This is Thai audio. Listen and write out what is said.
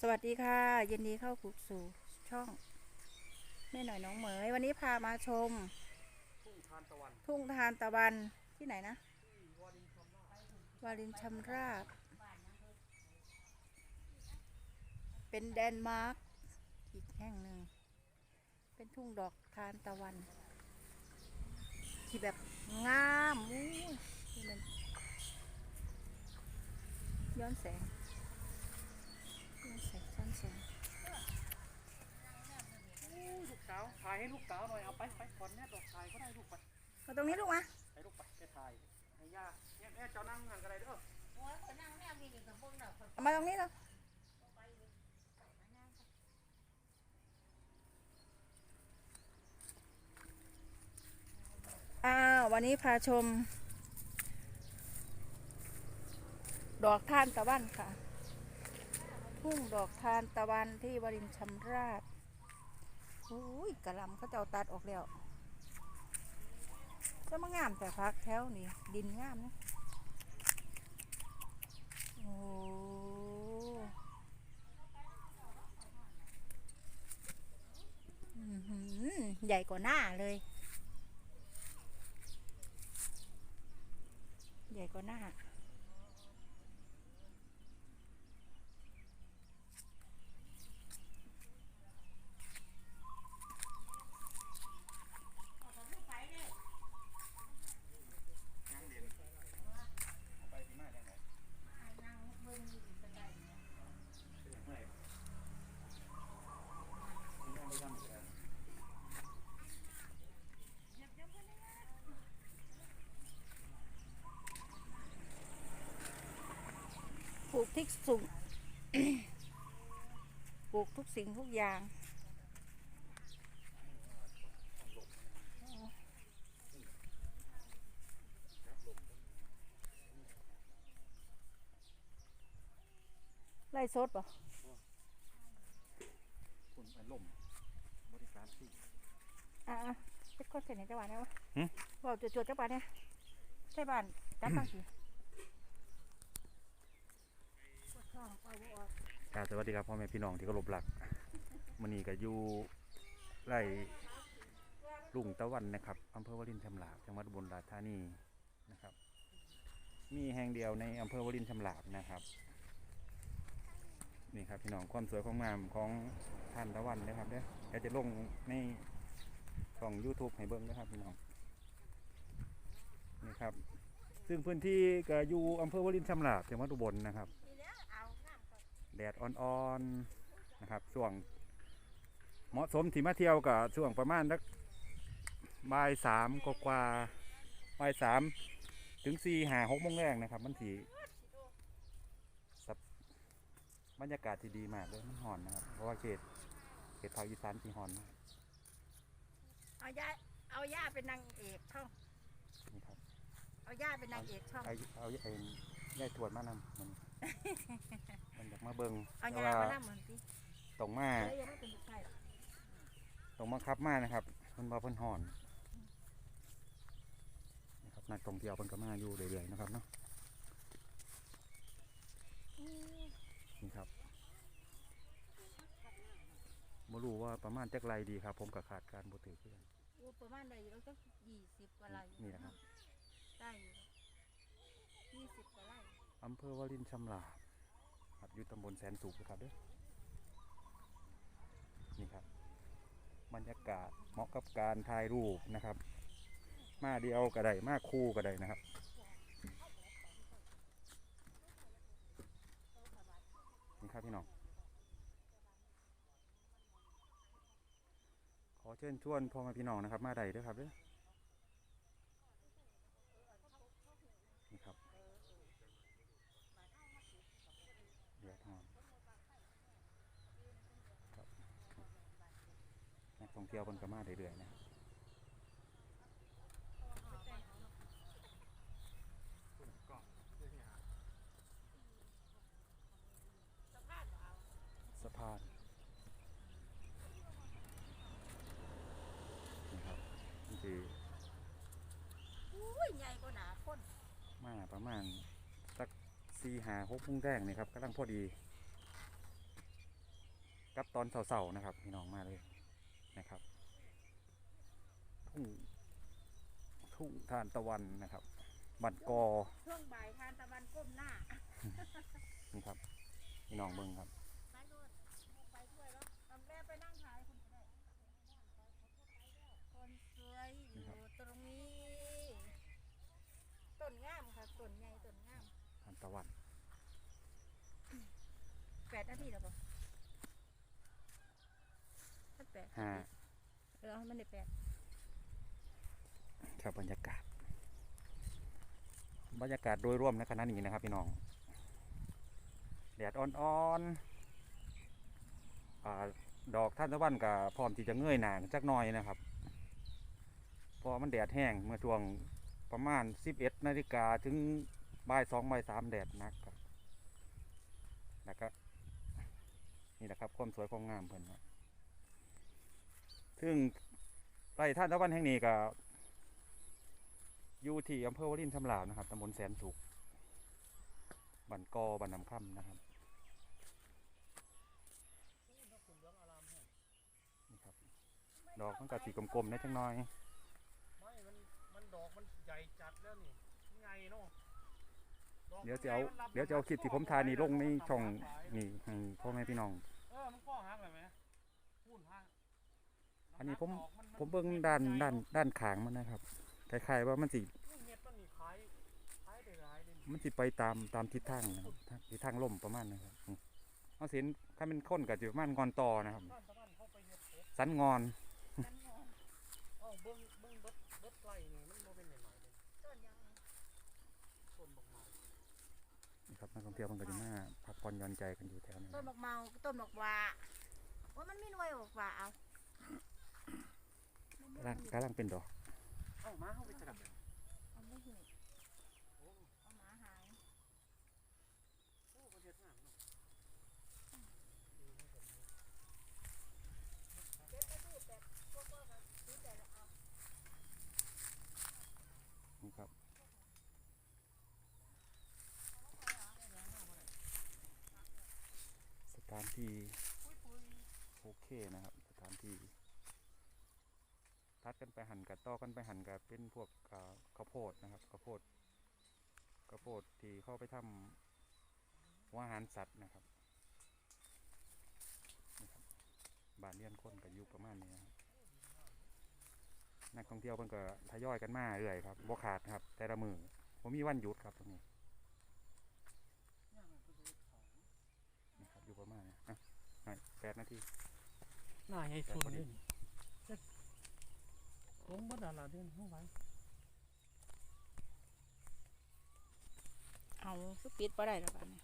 สวัสดีค่ะยินดีเข้าสู่ช่องแม่หน่อยน้องเหมย วันนี้พามาชม ทุ่งทานตะวันทุ่งทานตะวันที่ไหนนะวารินชำราบ เป็นแดนมาร์กอีกแห่งหนึ่ง เป็นทุ่งดอกทานตะวัน ที่แบบงามอู้ยนี่มันย้อนแสงย้อนแสงย้อนแสง ลูกสาวถ่ายให้ลูกสาวหน่อยเอาไปไปก่อนแม่ดอกถ่ายก็ได้ลูกไปมาตรงนี้ลูกมาให้ลูกไปแค่ถ่ายให้ย่าเนี่ยแม่เจ้านั่งหันกันเลยเด้อเอามาตรงนี้แล้วอ้าววันนี้พาชม ดอกทานตะวันค่ะ ทุ่งดอกทานตะวันที่วรินทร์ชำราบ อุ้ยกระลำเขาเจ้าตัดออกแล้วจะมางามแต่พักแถวนี่ดินงามนะโอ้อื้อหือใหญ่กว่าหน้าเลย ใหญ่กว่าหน้า ยังเด่นไปที่มาได้ไหนเมื่อยนี่ยังไม่ทำเลย ปลูก ทุกสิ่งปลูกทุกสิ่งทุกอย่าง ไล่สดป่ะคุณไปล่มบริการที่อะๆเป็นคนเสร็จในจังหวัดนะวะหึบอกจุดๆจังหวัดเนี่ยใช่บ้านจับบ้านสิ ครับสวัสดีครับพ่อแม่พี่น้องที่เคารพรักมันนี่ก็อยู่ไร่ลุงตะวันนะครับอำเภอวลินชำลาบจังหวัดอุบลราชธานีนะครับ มีแห่งเดียวในอำเภอวลินชำลาบนะครับนี่ครับพี่น้องความสวยความงามของท่านตะวันนะครับเด้อเดี๋ยวจะลงในช่อง YouTube ให้เบิ่งนะครับพี่น้องนี่ครับซึ่งพื้นที่ก็อยู่อำเภอวลินชำลาบจังหวัดอุบลนะครับ แดดอ่อนๆนะครับช่วง เหมาะสมที่มาเที่ยวกับช่วงประมาณสักบ่ายสามกว่าๆบ่ายสามถึงสี่หาหกโมงแรกนะครับ มันสีสับบรรยากาศที่ดีมากเลยมันหอนนะครับ เพราะว่าเขตเขตภาคอีสานที่หอนมากเอาย่าเอาย่าเป็นนางเอกช่องนี่ครับเอาย่าเป็นนางเอกช่องเอาเอาไอ้ยายตรวจมานำมัน มันอยากมาเบิงเอาแต่ย่าว่ามานั่งเหมือนที่ตรงมาแล้วยังไม่เป็นบุกไก่ตรงมาครับมานะครับมันว่าเพิ่นหอนนะครับนักท่องเที่ยวเพิ่นก็มาอยู่เรื่อยๆนะครับเนาะนี่ครับไม่รู้ว่าประมาณจักไรดีครับ ผมกับขาดการบ่ถือเพื่อนโอ้ประมาณได้อยู่แล้วก็ยี่สิบกว่าไร่นี่นะครับ ได้อยู่ยี่สิบกว่าไร่ อำเภอวารินชำลาบครับอยู่ตำบลแสนสุขนะครับเด้อนี่ครับ บรรยากาศเหมาะกับการถ่ายรูปนะครับ มาเดียวก็ได้มาคู่ก็ได้นะครับนี่ครับพี่น้องขอเชิญชวนพ่อแมาพี่น้องนะครับ มาได้ด้วยครับเด้อนี่ครับเดือดหอมครับนักท่ องเที่ยวเพิ่นก็มาเรื่อยๆนะสะพานนี่ครับนี่คืออุ้ยใหญ่กว่าหนาคนมาประมาณสักสี่หาหกโมุ้งแรกนี่ครับกำลังพอดี กับตอนเสาๆนะครับ พี่น้องมาเลย นะครับ ทุ่งทุ่งทานตะวันนะครับ บันกอช่วงบ่ายทานตะวันก้มหน้านี่ครับพี่น้องเบิ่งครับไปโน่นไปด้วยแล้วทำแม่ไปนั่งถ่ายคนก็ได้คนสวยอยู่ตรงนี้ต้นงามค่ะต้นใหญ่ต้นงามทานตะวันแปดนาทีแล้วปะถ้า แปดห้าเออเอาให้มันได้แปดครับบรรยากาศ บรรยากาศโดยรวมในขณะนี้นะครับพี่น้องแดดอ่อนๆอ่าดอกท่านตะวันกับพร้อมที่จะเงยหนาจักหน่อยนะครับเพราะมันแดดแห้งเมื่อช่วงประมาณ 11นาฬิกาถึงบ่ายสองบ่ายสามแดดหนักครับแล้วก็นี่แหละครับความสวยความงามเพิ่นครับ ซึ่งไร่ท่านตะวันแห่งนี้ก็อยู่ที่อำเภอวารินชำราบนะครับตำบลแสนสุขบันกอบันน้ำค่ำนะครับนี่ครับ ดอกมันก็สีกลมๆนะจังน้อยไม่มันมันดอกมันใหญ่จัดแล้วนี่ไงเนาะดอกเดี๋ยวจะเอามันรับเดี๋ยวจะเอาคลิปที่ผมถ่ายนี่ลงในช่องมันรับนี่ให้พ่อแม่พี่น้อง เออ มันข้อหักเลยไหมพูนหัก อันนี้ผมดอกนผมเบิ่งด้านด้านด้านขางมันนะครับคล้ายๆว่ามันสิลูกเห็ดมันนี่ขายขายได้หลายเลยนี่มันสิไปตามตามทิศทางนะครับทิศทางลมประมาณนะครับนี่เอาสินถ้าเป็นค้นกับจิประมาณงอนต่อนะครับบ้านตะวันเข้าไปเห็ดเห็ดสันงอนฉันงงเอ้าเบิ้งเบิ้งเบิดเบิดไกลนี่มันโมเป็นหน่อยๆเลยต้นยังต้นบักไม้นะครับนักท่องเที่ยวมันก็จะมาพักผ่อนหย่อนใจกันอยู่แถวนี้ต้นบักเมาต้นบักหว่าว่ามันไม่หน่วยบักหว่าเอา กำลังกำลังเป็นดอกเอ้ามาเข้าไปจับเอาไม่หน่วยโอ้เอาหมาหายโหประเทศงามเนาะเจ็ดนาทีแปดก็ก็ก็ซื้อแต่ละเอานี่ครับสถานที่โอเคนะครับสถานที่ัดกันไปหั่นกับต่อกันไปหั่นกับเป็นพวกข้าวโพดนะครับข้าวโพดข้าวโพดที่เข้าไปทำหัวอาหารสัตว์นะครับนี่ครับบานเลี้ยนคนกับยุคประมาณนี้นะครับนักท่องเที่ยวเพิ่นก็ทยอยกันมาเรื่อยครับบ่ขาดครับ แต่ละมือผมมีวันหยุดครับตรงนี้นะครับอยู่ประมาณนี้อะแปดนาทีหน้าใหญ่สุดเลยนี่ ลงบ่ดดาลาเดินเข้าไปเอาคือปิดบ่ได้แล้วบ้านนี้